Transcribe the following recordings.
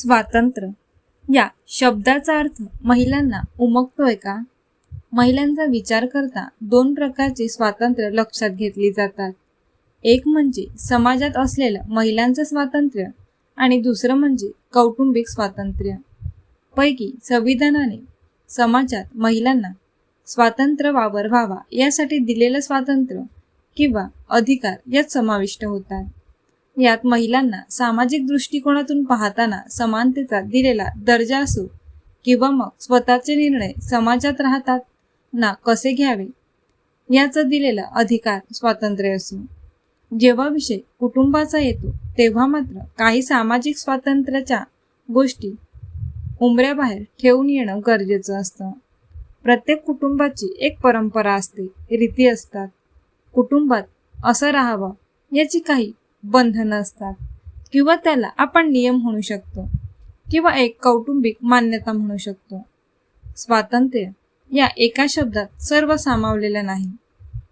स्वातंत्र्य. या शब्दाचा अर्थ महिलांना उमगतोय का? महिलांचा विचार करता दोन प्रकारचे स्वातंत्र्य लक्षात घेतली जातात. एक म्हणजे समाजात असलेलं महिलांचं स्वातंत्र्य आणि दुसरं म्हणजे कौटुंबिक स्वातंत्र्य. पैकी संविधानाने समाजात महिलांना स्वातंत्र्य वावर व्हावा यासाठी दिलेलं स्वातंत्र्य किंवा अधिकार यात समाविष्ट होतात. यात महिलांना सामाजिक दृष्टिकोनातून पाहताना समानतेचा दिलेला दर्जा असो किंवा मग स्वतःचे निर्णय समाजात राहतात ना कसे घ्यावे याचा दिलेला अधिकार स्वातंत्र्य असो. जेव्हा विषय कुटुंबाचा येतो तेव्हा मात्र काही सामाजिक स्वातंत्र्याच्या गोष्टी उमऱ्याबाहेर ठेवून येणं गरजेचं असतं. प्रत्येक कुटुंबाची एक परंपरा असते रीती असतात. कुटुंबात असं राहावं याची काही बंधनं असतात. किंवा त्याला आपण नियम म्हणू शकतो. किंवा एक कौटुंबिक मान्यता म्हणू शकतो. स्वातंत्र्य या एका शब्दात सर्व सामावलेलं नाही.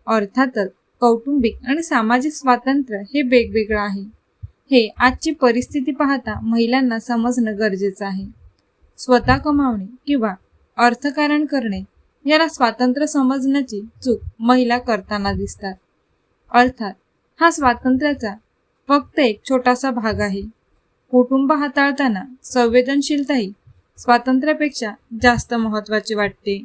अर्थातच कौटुंबिक आणि सामाजिक स्वातंत्र्य हे वेगवेगळं आहे. हे आजची परिस्थिती पाहता महिलांना समजणं गरजेचं आहे. स्वतः कमावणे किंवा अर्थकारण करणे याला स्वातंत्र्य समजण्याची चूक महिला करताना दिसतात. अर्थात हा स्वातंत्र्याचा फक्त एक छोटासा भाग आहे. कुटुंब हाताळताना संवेदनशीलताही स्वातंत्र्यापेक्षा जास्त महत्त्वाची वाटते.